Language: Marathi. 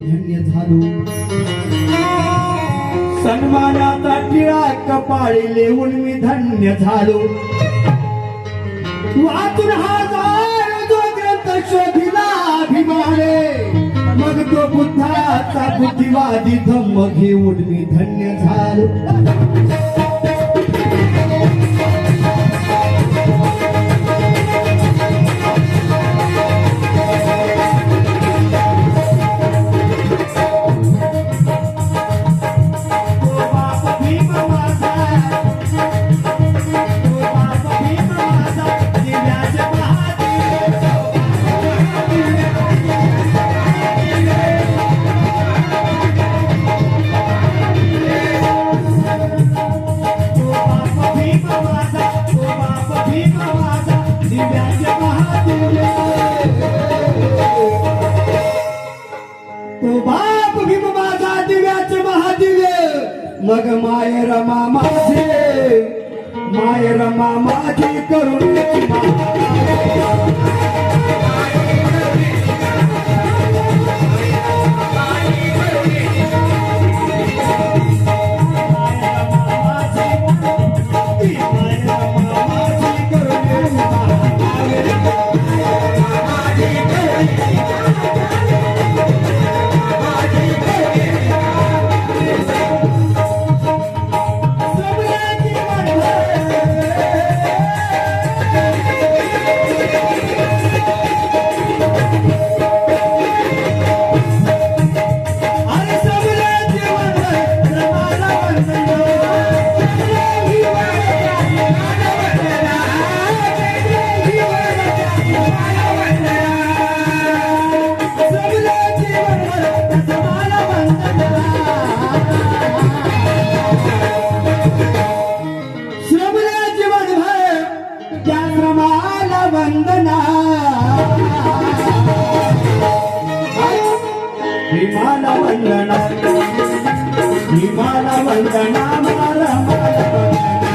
धन्य झालो. सन्मानाचा टिळा कपाळी लिहून मी धन्य झालो. वाचून हजार जो ग्रंथ शोधिला अभिमाने मग तो बुद्धाचा बुद्धिवादी धम्म घेऊन मी धन्य झालो. मग माय रमा माझे माय रमा माझी वंदना। विमान वंदना। विमान वंदना मला माला।